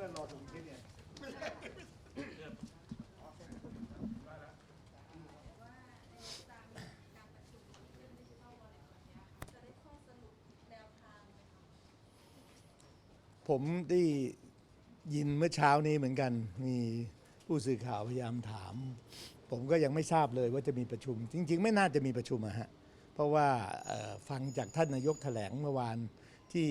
พื่อนรอตรงนี้เนี่ยผมได้ยินเมื่อเช้านี้เหมือนกัน มีผู้สื่อข่าวพยายามถาม ผมก็ยังไม่ทราบเลยว่าจะมีประชุม จริง ๆ ไม่น่าจะมีประชุมอะฮะเพราะว่าฟังจากท่านนายกแถลงเมื่อวานที่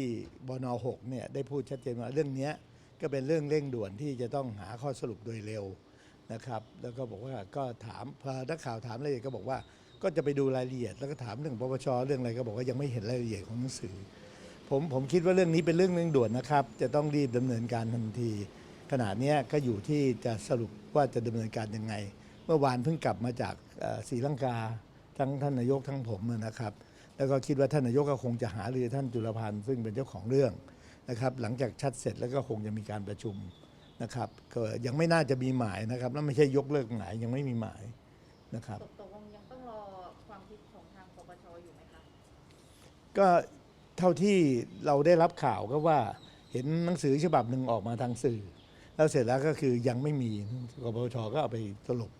บน6เนี่ยได้พูดชัดเจนว่าเรื่องเนี้ย ก็เป็นเรื่องเร่งด่วนที่จะต้องหาข้อสรุปโดยเร็วนะครับ แล้วก็บอกว่าก็ถามพอนักข่าวถามรายละเอียดก็บอกว่า ก็จะไปดูรายละเอียด แล้วก็ถามเรื่องปปชเรื่องอะไรก็บอกว่ายังไม่เห็นรายละเอียดของหนังสือ ผมผมคิดว่าเรื่องนี้เป็นเรื่องเร่งด่วนนะครับ จะต้องรีบดำเนินการทันที ขณะนี้ก็อยู่ที่จะสรุปว่าจะดำเนินการยังไง เมื่อวานเพิ่งกลับมาจากเอ่อศรีลังกาทั้งท่านนายกทั้งผมนะครับ แล้วก็คิดว่าท่านนายกก็คงจะหารือท่านจุลพันธ์ซึ่งเป็นเจ้าของเรื่อง นะครับหลังจากชัดเสร็จแล้วก็คงจะมีการประชุมนะครับก็ยังไม่น่าจะมีหมายนะครับแล้วไม่ใช่ยกเลิกหมายยังไม่มีหมายนะครับตกตกลงยังต้องรอความคิดของทางปปชอยู่ไหมคะก็เท่าที่เราได้รับข่าวก็ว่าเห็นหนังสือฉบับหนึ่งออกมาทางสื่อ แล้วเสร็จแล้วก็คือยังไม่มีกปปชก็เอาไปสรุป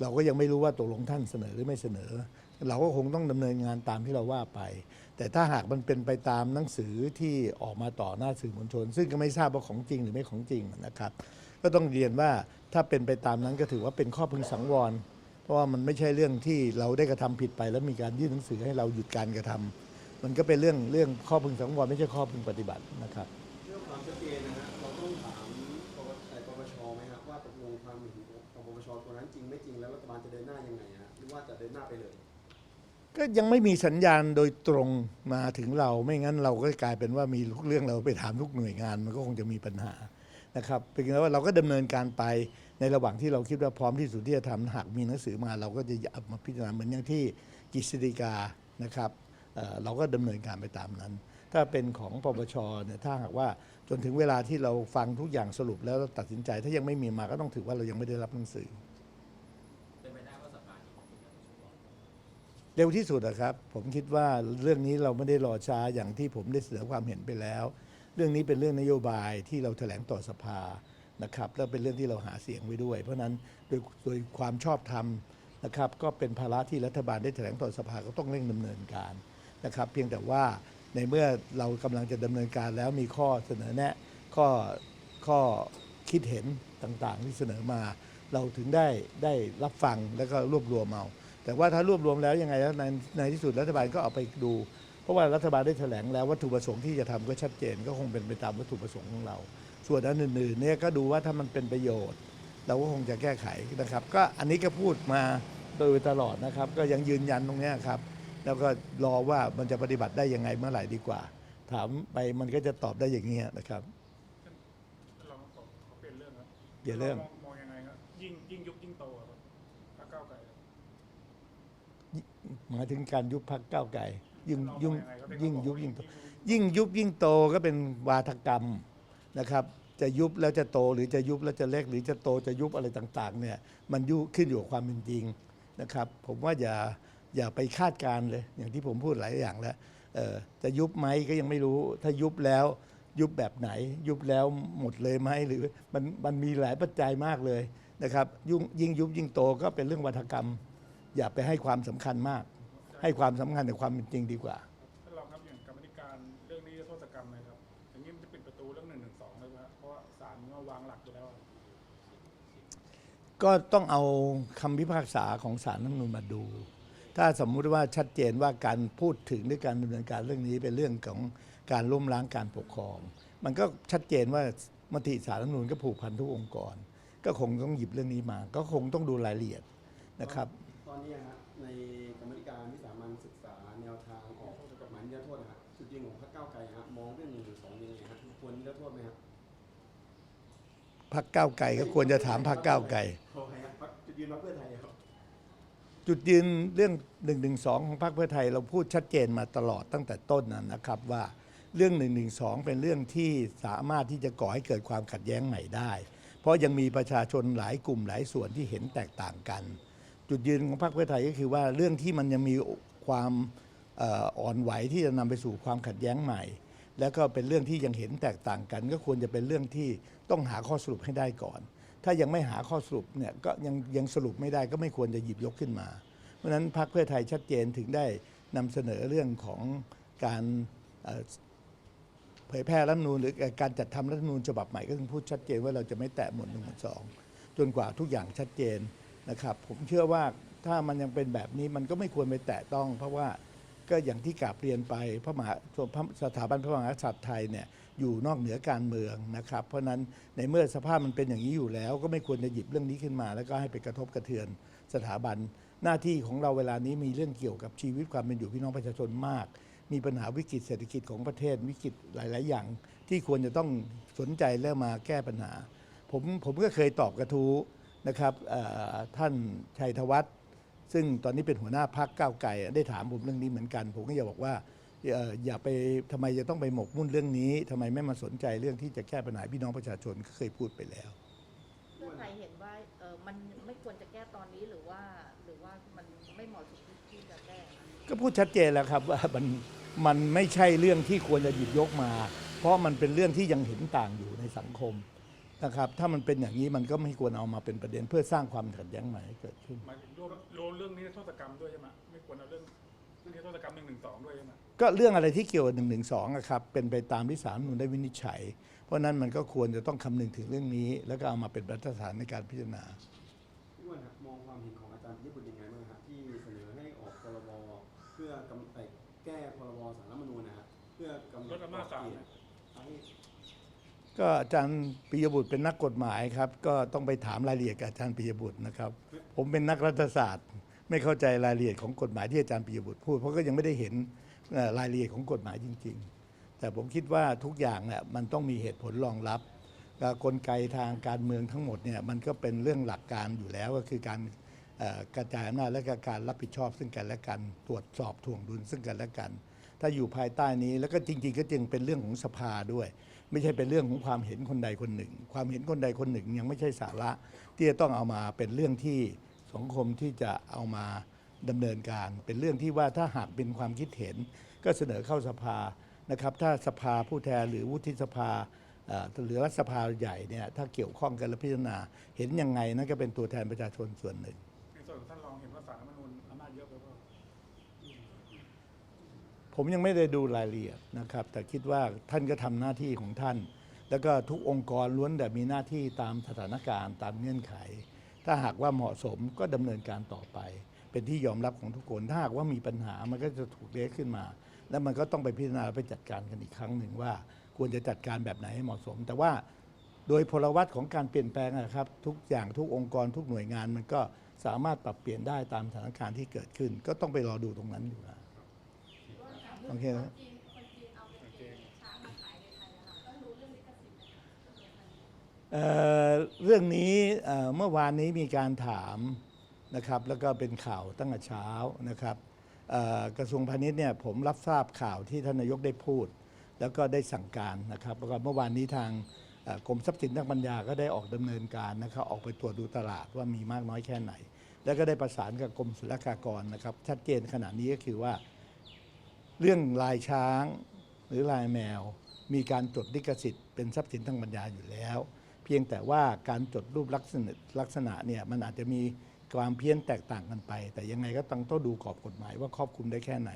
เราก็ยังไม่รู้ว่าตกลงท่านเสนอหรือไม่เสนอ เราก็คงต้องดำเนินงานตามที่เราว่าไป แต่ถ้าหากมันเป็นไปตามหนังสือที่ออกมาต่อหน้าสื่อมวลชน ซึ่งก็ไม่ทราบว่าของจริงหรือไม่ของจริงนะครับ ก็ต้องเรียนว่าถ้าเป็นไปตามนั้นก็ถือว่าเป็นข้อพึงสังวร เพราะว่ามันไม่ใช่เรื่องที่เราได้กระทำผิดไป แล้วมีการยื่นหนังสือให้เราหยุดการกระทำมันก็เป็นเรื่องเรื่องข้อพึงสังวรไม่ใช่ข้อพึงปฏิบัตินะครับเรื่องความชัดเจนนะฮะเราต้องถามปปชไหมครับว่าตกลงความเห็นของปปชตัวนั้นจริงไม่จริงแล้วรัฐบาลจะเดินหน้ายังไงฮะหรือว่าจะเดินหน้าไปเลย ก็ยังไม่มีสัญญาณโดยตรงมาถึงเราไม่งั้นเราก็กลายเป็นว่ามีทุกเรื่องเราไปถามทุกหน่วยงาน มันก็คงจะมีปัญหานะครับเป็นแต่ว่าเราก็ดำเนินการไปในระหว่างที่เราคิดว่าพร้อมที่สุดที่จะทำหากมีหนังสือมา เราก็จะมาพิจารณาเหมือนอย่างที่กฤษฎีกานะครับเเราก็ดำเนินการไปตามนั้น ถ้าเป็นของปปชเนี่ยถ้าหากว่าจนถึงเวลาที่เราฟังทุกอย่างสรุปแล้วตัดสินใจ ถ้ายังไม่มีมาก็ต้องถือว่าเรายังไม่ได้รับหนังสือ เร็วที่สุดนะครับ ผมคิดว่าเรื่องนี้เราไม่ได้รอช้าอย่างที่ผมได้เสนอความเห็นไปแล้ว เรื่องนี้เป็นเรื่องนโยบายที่เราแถลงต่อสภานะครับแล้วเป็นเรื่องที่เราหาเสียงไว้ด้วย เพราะฉะนั้นโดยโดยความชอบธรรมนะครับก็เป็นภาระที่รัฐบาลได้แถลงต่อสภาก็ต้องเร่งดำเนินการนะครับ เพียงแต่ว่าในเมื่อเรากำลังจะดำเนินการแล้วมีข้อเสนอแนะข้อข้อคิดเห็นต่างๆ ที่เสนอมา เราถึงได้ได้รับฟังแล้วก็รวบรวมเอา แต่ว่าถ้ารวบรวมแล้วยังไงแล้วในในที่สุดรัฐบาลก็เอาไปดู เพราะว่ารัฐบาลได้แถลงแล้ววัตถุประสงค์ที่จะทำก็ชัดเจน ก็คงเป็นไปตามวัตถุประสงค์ของเรา ส่วนอันอื่นๆเนี่ยก็ดูว่าถ้ามันเป็นประโยชน์ เราก็คงจะแก้ไขนะครับ ก็อันนี้ก็พูดมาโดยตลอดนะครับ ก็ยังยืนยันตรงเนี้ยครับ แล้วก็รอว่ามันจะปฏิบัติได้ยังไงเมื่อไหร่ดีกว่า ถามไปมันก็จะตอบได้อย่างนี้ยนะครับเราขอขอเปลี่ยนเรื่องครับเปลี่ยนเรื่อง มมองยังไงครับยิ่งยิ่งยุบยิ่งโตอะครับพรรคก้าวไกลครับ หมายถึงการยุบพักก้าวไกลยิ่งยุ่งยิ่งยุบยิ่งโตยิ่งยุบยิ่งโตก็เป็นวาทกรรมนะครับ จะยุบแล้วจะโตหรือจะยุบแล้วจะเล็กหรือจะโตจะยุบอะไรต่างๆเนี่ยมันยุขึ้นอยู่กับความเป็นจริงนะครับ ผมว่าอย่าอย่าไปคาดการณ์เลย อย่างที่ผมพูดหลายอย่างแล้วเอ่อจะยุบไหมก็ยังไม่รู้ ถ้ายุบแล้วยุบแบบไหน ยุบแล้วหมดเลยไหมหรือมันมันมีหลายปัจจัยมากเลยนะครับยุ่งยิ่งยุบยิ่งโตก็เป็นเรื่องวัฒกรรม อย่าไปให้ความสำคัญมาก ให้ความสำคัญกับความเป็นจริงดีกว่า ท่านรองครับอย่างกรรมธิการเรื่องนี้โทษกรรมเลยครับอย่างนี้มันจะปิดประตูเรื่องหนึ่งหนึ่งสองเลยไหมครับเพราะว่าศาลมันก็วางหลักอยู่แล้วอะก็ต้องเอาคำพิพากษาของศาลรัฐธรรมนูญมาดู ถ้าสมมุติว่าชัดเจนว่าการพูดถึงด้วยการดำเนินการเรื่องนี้เป็นเรื่องของการล้มล้างการปกครอง มันก็ชัดเจนว่ามติศาลรัฐธรรมนูญก็ผูกพันทุกองค์กร ก็คงต้องหยิบเรื่องนี้มา ก็คงต้องดูรายละเอียดนะครับ ตอนนี้ฮะในกรรมธิการวิสามันศึกษาแนวทางออกกฎหมายนิรโทษนะฮะจุดยืนของพรรคก้าวไกลฮะมองเรื่องหนึ่งหรือสองยังไงฮะควรนิรโทษไหมฮะพักก้าวไก่ก็ควรจะถามพักก้าวไก่โอเคฮะพรรคจุดยืนพรรคเพื่อไทยครับจุดยืนเรื่อง1นึของพรรคเพื่อไทย เราพูดชัดเจนมาตลอดตั้งแต่ต้นนะนะครับว่าเรื่อง1นึเป็นเรื่องที่สามารถที่จะก่อให้เกิดความขัดแย้งใหม่ได้ เพราะยังมีประชาชนหลายกลุ่มหลายส่วนที่เห็นแตกต่างกัน จุดยืนของพรรคเพื่อไทยก็คือว่าเรื่องที่มันยังมีความอ่อนไหวที่จะนำไปสู่ความขัดแย้งใหม่ แล้วก็เป็นเรื่องที่ยังเห็นแตกต่างกัน ก็ควรจะเป็นเรื่องที่ต้องหาข้อสรุปให้ได้ก่อน ถ้ายังไม่หาข้อสรุปเนี่ยก็ยังยังสรุปไม่ได้ก็ไม่ควรจะหยิบยกขึ้นมา เพราะฉะนั้นพรรคเพื่อไทยชัดเจนถึงได้นำเสนอเรื่องของการเผยแพร่รัฐมนูญหรือการจัดทำรัฐมนูญฉบับใหม่ก็ถึงพูดชัดเจนว่าเราจะไม่แตะหมวดหนึ่งหมวดสองจนกว่าทุกอย่างชัดเจน นะครับ ผมเชื่อว่าถ้ามันยังเป็นแบบนี้มันก็ไม่ควรไปแตะต้อง เพราะว่าก็อย่างที่กราบเรียนไปพระมหาสถาบันพระมหากษัตริย์ไทยเนี่ยอยู่นอกเหนือการเมืองนะครับ เพราะนั้นในเมื่อสภาพมันเป็นอย่างนี้อยู่แล้ว ก็ไม่ควรจะหยิบเรื่องนี้ขึ้นมา แล้วก็ให้ไปกระทบกระเทือนสถาบันหน้าที่ของเราเวลานี้มีเรื่องเกี่ยวกับชีวิตความเป็นอยู่พี่น้องประชาชนมาก มีปัญหาวิกฤตเศรษฐกิจของประเทศวิกฤตหลาย ๆ อย่าง ที่ควรจะต้องสนใจและมาแก้ปัญหา ผมผมก็เคยตอบกระทู้ นะครับเอ่อท่านชัยธวัฒน์ซึ่งตอนนี้เป็นหัวหน้าพักก้าวไกลได้ถามผมเรื่องนี้เหมือนกัน ผมก็อยากบอกว่าเอ่ออย่าไปทำไมจะต้องไปหมกมุ่นเรื่องนี้ทำไมไม่มาสนใจเรื่องที่จะแก้ปัญหาพี่น้องประชาชนก็เคยพูดไปแล้วเพื่อไทยเห็นว่าเออมันไม่ควรจะแก้ตอนนี้หรือว่าหรือว่ามันไม่เหมาะสมที่จะแก้คะก็พูดชัดเจนแล้วครับว่ามันมันไม่ใช่เรื่องที่ควรจะหยิบยกมา เพราะมันเป็นเรื่องที่ยังเห็นต่างอยู่ในสังคม นะครับถ้ามันเป็นอย่างนี้มันก็ไม่ควรเอามาเป็นประเด็นเพื่อสร้างความขัดแย้งใหม่ให้เกิดขึ้น หมายถึงรวมรวมเรื่องนี้โทษกรรมด้วยใช่ไหมไม่ควรเอาเรื่องนี้โทษกรรมหนึ่งหนึ่งสองด้วยใช่ไหมก็เรื่องอะไรที่เกี่ยวกับหนึ่งหนึ่งสองครับเป็นไปตามที่ศาลรัฐธรรมนูญได้วินิจฉัย เพราะฉะนั้นมันก็ควรจะต้องคำนึงถึงเรื่องนี้ แล้วก็เอามาเป็นบรรทัดฐานในการพิจารณา พี่อ้วนครับมองความเห็นของอาจารย์ญี่ปุ่นยังไงบ้างครับที่เสนอให้ออกพรบเพื่อกำเอ่อแก้พรบสารรัฐธรรมนูญนะฮะเพื่อกำหนลดดอำนาจศาลขอบเขนะตให้ ก็อาจารย์ปิยบุตรเป็นนักกฎหมายครับ ก็ต้องไปถามรายละเอียดกับอาจารย์ปิยบุตรนะครับ ผมเป็นนักรัฐศาสตร์ ไม่เข้าใจรายละเอียดของกฎหมายที่อาจารย์ปิยบุตรพูดเพราะก็ยังไม่ได้เห็นรายละเอียดของกฎหมายจริง ๆ แต่ผมคิดว่าทุกอย่างเนี่ยมันต้องมีเหตุผลรองรับกลไกทางการเมืองทั้งหมดเนี่ยมันก็เป็นเรื่องหลักการอยู่แล้วก็คือการกระจายอำนาจและก็การรับผิดชอบ ซึ่งกันและกันตรวจสอบถ่วงดุลซึ่งกันและกัน ถ้าอยู่ภายใต้นี้แล้วก็จริง ๆ ก็จึงเป็นเรื่องของสภาด้วย ไม่ใช่เป็นเรื่องของความเห็นคนใดคนหนึ่ง ความเห็นคนใดคนหนึ่งยังไม่ใช่สาระ ที่จะต้องเอามาเป็นเรื่องที่สังคมที่จะเอามาดำเนินการ เป็นเรื่องที่ว่าถ้าหากเป็นความคิดเห็น ก็เสนอเข้าสภานะครับ ถ้าสภาผู้แทนหรือวุฒิสภาหรือรัฐสภาใหญ่เนี่ยถ้าเกี่ยวข้องกันและพิจารณาเห็นยังไงนั่นก็เป็นตัวแทนประชาชนส่วนหนึ่ง ผมยังไม่ได้ดูรายละเอียดนะครับ แต่คิดว่าท่านก็ทำหน้าที่ของท่าน แล้วก็ทุกองค์กรล้วนแต่มีหน้าที่ตามสถานการณ์ตามเงื่อนไข ถ้าหากว่าเหมาะสมก็ดำเนินการต่อไป เป็นที่ยอมรับของทุกคนถ้าหากว่ามีปัญหามันก็จะถูกเรียกขึ้นมา แล้วมันก็ต้องไปพิจารณาไปจัดการกันอีกครั้งหนึ่งว่า ควรจะจัดการแบบไหนให้เหมาะสม แต่ว่าโดยพลวัตของการเปลี่ยนแปลงนะครับทุกอย่างทุกองค์กรทุกหน่วยงานมันก็สามารถปรับเปลี่ยนได้ตามสถานการณ์ที่เกิดขึ้น ก็ต้องไปรอดูตรงนั้นอยู่นะ โอเคนะเเรื่องนี้เเมื่อวานนี้มีการถามนะครับแล้วก็เป็นข่าวตั้งแต่เช้านะครับกระทรวงพาณิชย์เนี่ยผมรับทราบข่าวที่ท่านนายกได้พูด แล้วก็ได้สั่งการนะครับแล้วก็เมื่อวานนี้ทางกรมทรัพย์สินทางปัญญาก็ได้ออกดำเนินการนะครับออกไปตรวจดูตลาดว่ามีมากน้อยแค่ไหน แล้วก็ได้ประสานกับกรมศุลกากรนะครับชัดเจนขณะนี้ก็คือว่า เรื่องลายช้างหรือลายแมว มีการจดลิขสิทธิ์เป็นทรัพย์สินทางปัญญาอยู่แล้ว เพียงแต่ว่าการจดรูปลักษณะลักษณะเนี่ยมันอาจจะมีความเพี้ยนแตกต่างกันไป แต่ยังไงก็ต้องต้องดูกรอบกฎหมายว่าครอบคลุมได้แค่ไหน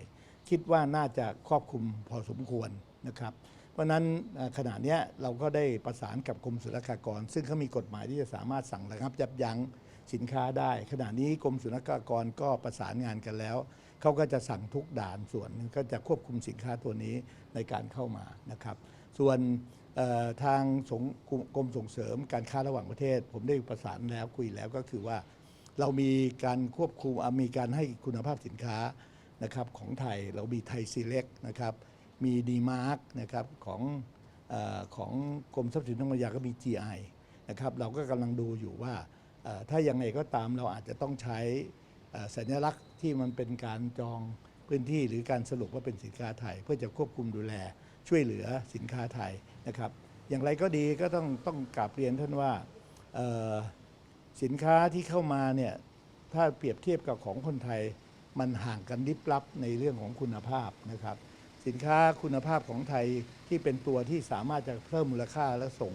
คิดว่าน่าจะครอบคลุมพอสมควรนะครับ เพราะฉะนั้นขณะนี้เราก็ได้ประสานกับกรมศุลกากร ซึ่งเขามีกฎหมายที่จะสามารถสั่งระงับยับยั้งสินค้าได้ ขณะนี้กรมศุลกากรก็ประสานงานกันแล้ว เขาก็จะสั่งทุกด่านส่วนหนึ่งก็จะควบคุมสินค้าตัวนี้ในการเข้ามานะครับ ส่วนทางกรมส่งเสริมการค้าระหว่างประเทศ ผมได้ประสานแล้วคุยแล้วก็คือว่า เรามีการควบคุมมีการให้คุณภาพสินค้านะครับของไทยเรามีไทยซีเล็กนะครับมีดีมาร์กนะครับของอของกรมทรัพย์สินทางปัญญาก็มี GI นะครับเราก็กำลังดูอยู่ว่าเอ่อถ้ายังไงก็ตามเราอาจจะต้องใช้สัญลักษณ์ ที่มันเป็นการจองพื้นที่หรือการสรุปว่าเป็นสินค้าไทย เพื่อจะควบคุมดูแลช่วยเหลือสินค้าไทยนะครับ อย่างไรก็ดีก็ต้องต้องกราบเรียนท่านว่าสินค้าที่เข้ามาเนี่ยถ้าเปรียบเทียบกับของคนไทยมันห่างกันลิบลับในเรื่องของคุณภาพนะครับ สินค้าคุณภาพของไทยที่เป็นตัวที่สามารถจะเพิ่มมูลค่าและส่ง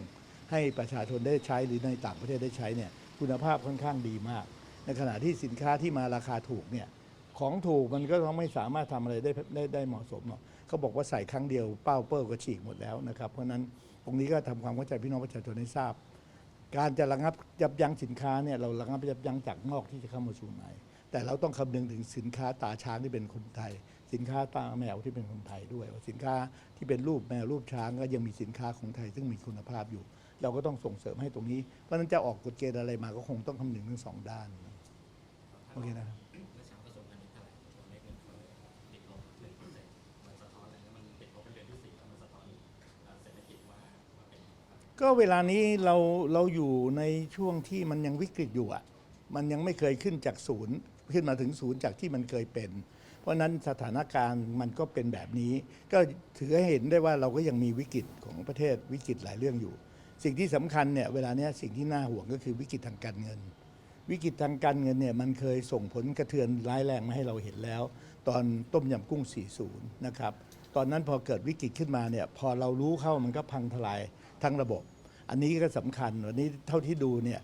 ให้ประชาชนได้ใช้หรือในต่างประเทศได้ใช้เนี่ยคุณภาพค่อนข้างดีมาก ในขณะที่สินค้าที่มาราคาถูกเนี่ยของถูกมันก็ต้องไม่สามารถทำอะไรได้ได้ได้เหมาะสมหรอกเขาบอกว่าใส่ครั้งเดียวเป้าเปิ้ลก็ฉีกหมดแล้วนะครับ เพราะนั้นตรงนี้ก็ทำความเข้าใจพี่น้องประชาชนให้ทราบ การจะระงับยับยั้งสินค้าเนี่ยเราระงับยับยั้งจากนอกที่จะเข้ามาสู่ในแต่เราต้องคำนึงถึงสินค้าตาช้างที่เป็นคนไทย สินค้าตาแมวที่เป็นคนไทยด้วยสินค้าที่เป็นรูปแมวรูปช้างก็ยังมีสินค้าของไทย ซึ่งมีคุณภาพอยู่ เราก็ต้องส่งเสริมให้ตรงนี้เพราะนั้นจะออกกฎเกณฑ์อะไรมาก็คงต้องคำนึงทั้งสองด้าน โอเคนะครับเมื่อเช้ากระทรวงพาณิชย์แถลงตัวเลขเงินเฟ้อติดลบหนึ่งเปอร์เซ็นต์มันสะท้อนอะไรนะมันติดลบเป็นเดือนที่สี่แล้วมันสะท้อนเอ่อเศรษฐกิจว่าว่าเป็นอะไรก็เวลานี้เราเราอยู่ในช่วงที่มันยังวิกฤตอยู่อะมันยังไม่เคยขึ้นจากศูนย์ขึ้นมาถึงศูนย์จากที่มันเคยเป็น เพราะฉะนั้นสถานการณ์มันก็เป็นแบบนี้ ก็ถือให้เห็นได้ว่าเราก็ยังมีวิกฤตของประเทศวิกฤตหลายเรื่องอยู่ สิ่งที่สำคัญเนี่ยเวลาเนี้ยสิ่งที่น่าห่วงก็คือวิกฤตทางการเงิน วิกฤตทางการเงินเนี่ยมันเคยส่งผลกระเทือนร้ายแรงมาให้เราเห็นแล้ว ตอนต้มยำกุ้ง 40 นะครับ ตอนนั้นพอเกิดวิกฤตขึ้นมาเนี่ยพอเรารู้เข้ามันก็พังทลายทั้งระบบ อันนี้ก็สำคัญวันนี้เท่าที่ดูเนี่ย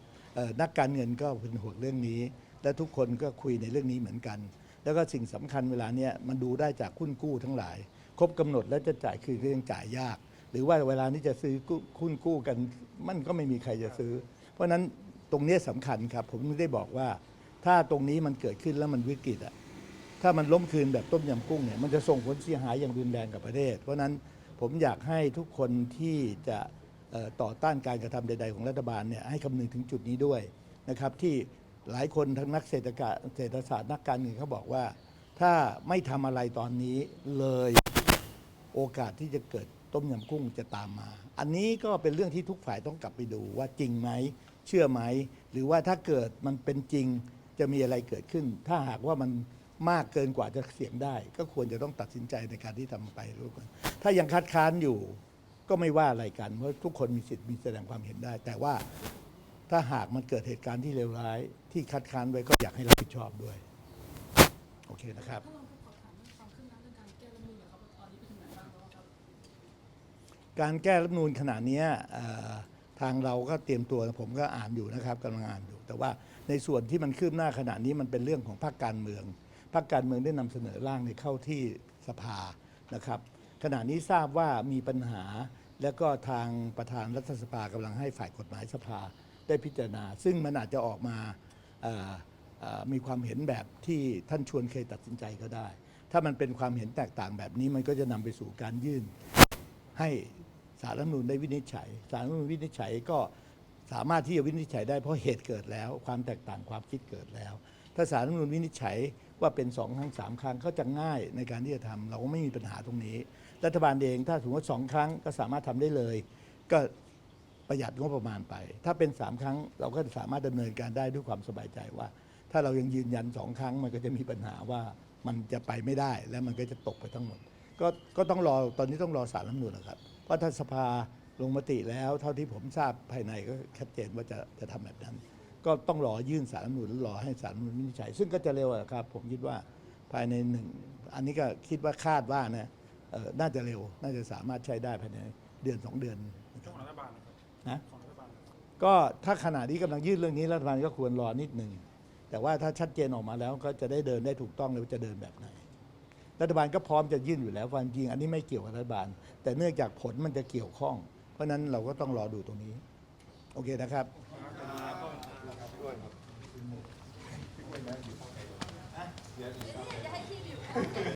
นักการเงินก็เป็นห่วงเรื่องนี้ และทุกคนก็คุยในเรื่องนี้เหมือนกัน แล้วก็สิ่งสำคัญเวลาเนี้ยมันดูได้จากหุ้นกู้ทั้งหลาย ครบกำหนดแล้วจะจ่ายคือก็ยังจ่ายยาก หรือว่าเวลานี้จะซื้อหุ้นกู้กัน มันก็ไม่มีใครจะซื้อ เพราะฉะนั้น ตรงนี้สำคัญครับ ผมถึงได้บอกว่า ถ้าตรงนี้มันเกิดขึ้นแล้วมันวิกฤตอะถ้ามันล้มคืนแบบต้มยำกุ้งเนี่ยมันจะส่งผลเสียหายอย่างรุนแรงกับประเทศ เพราะฉะนั้นผมอยากให้ทุกคนที่จะเอ่อต่อต้านการกระทำใด ๆ ของรัฐบาลเนี่ยให้คำนึงถึงจุดนี้ด้วยนะครับที่หลายคนทั้งนักเศรษฐกะเศรษฐศาสตร์นักการเงินเขาบอกว่า ถ้าไม่ทำอะไรตอนนี้เลย โอกาสที่จะเกิดต้มยำกุ้งจะตามมา อันนี้ก็เป็นเรื่องที่ทุกฝ่ายต้องกลับไปดูว่าจริงไหม เชื่อไหม หรือว่าถ้าเกิดมันเป็นจริงจะมีอะไรเกิดขึ้น ถ้าหากว่ามันมากเกินกว่าจะเสี่ยงได้ ก็ควรจะต้องตัดสินใจในการที่ทำไปร่วมกันถ้ายังคัดค้านอยู่ก็ไม่ว่าอะไรกัน เพราะทุกคนมีสิทธิ์มีแสดงความเห็นได้ แต่ว่าถ้าหากมันเกิดเหตุการณ์ที่เลวร้าย ที่คัดค้านไว้ก็อยากให้รับผิดชอบด้วย โอเคนะครับถ้าเราขอถามเรื่องความคืบหน้าเรื่องการแก้รัฐธรรมนูญหน่อยครับว่าตอนนี้ไปถึงไหนบ้างแล้วครับการแก้รัฐธรรมนูญขณะเนี้ยเอ่อ ทางเราก็เตรียมตัวผมก็อ่านอยู่นะครับกำลังอ่านอยู่ แต่ว่าในส่วนที่มันคืบหน้าขณะนี้มันเป็นเรื่องของพรรคการเมืองพรรคการเมืองได้นำเสนอร่างในเข้าที่สภานะครับ ขณะนี้ทราบว่ามีปัญหา แล้วก็ทางประธานรัฐสภากำลังให้ฝ่ายกฎหมายสภาได้พิจารณา ซึ่งมันอาจจะออกมามีความเห็นแบบที่ท่านชวนเคยตัดสินใจก็ได้ ถ้ามันเป็นความเห็นแตกต่างแบบนี้มันก็จะนำไปสู่การยื่นให้ สารรัฐธรรมนูญได้วินิจฉัยสารรัฐธรรมนูญวินิจฉัยก็สามารถที่จะวินิจฉัยได้เพราะเหตุเกิดแล้ว ความแตกต่างความคิดเกิดแล้ว ถ้าสารรัฐธรรมนูญวินิจฉัยว่าเป็นสองครั้งสามครั้งก็จะง่ายในการที่จะทำเราก็ไม่มีปัญหาตรงนี้ รัฐบาลเองถ้าสมมติว่าสองครั้งก็สามารถทำได้เลย ก็ประหยัดงบประมาณไป ถ้าเป็นสามครั้งเราก็สามารถดำเนินการได้ด้วยความสบายใจว่า ถ้าเรายังยืนยันสองครั้งมันก็จะมีปัญหาว่ามันจะไปไม่ได้และมันก็จะตกไปทั้งหมด ก็ก็ต้องรอตอนนี้ต้องรอสารรัฐมนูญนะครับ ราะถ้าสภาลงมติแล้ว เท่าที่ผมทราบภายในก็ชัดเจนว่าจะจะทำแบบนั้น ก็ต้องรอยื่นสารรัฐธรรมนูญแล้วรอให้สารรัฐธรรมนูญวินิจฉัย ซึ่งก็จะเร็วอะครับ ผมคิดว่าภายในหนึ่งอันนี้ก็คิดว่าคาดว่านะเอ่อน่าจะเร็ว น่าจะสามารถใช้ได้ภายในเดือนสองเดือนนะคช่วรับของรัฐบาลนะครับนะ ของรัฐบาลนะครับก็ถ้าขณะนี้กำลังยื่นเรื่องนี้รัฐบาลก็ควรรอนิดหนึ่งแต่ว่าถ้าชัดเจนออกมาแล้วก็จะได้เดินได้ถูกต้องเลยว่าจะเดินแบบไหน รัฐบาลก็พร้อมจะยื่นอยู่แล้วความจริงอันนี้ไม่เกี่ยวกับรัฐบาล แต่เนื่องจากผลมันจะเกี่ยวข้อง เพราะนั้นเราก็ต้องรอดูตรงนี้ โอเคนะครับอย่าให้ที่อยู่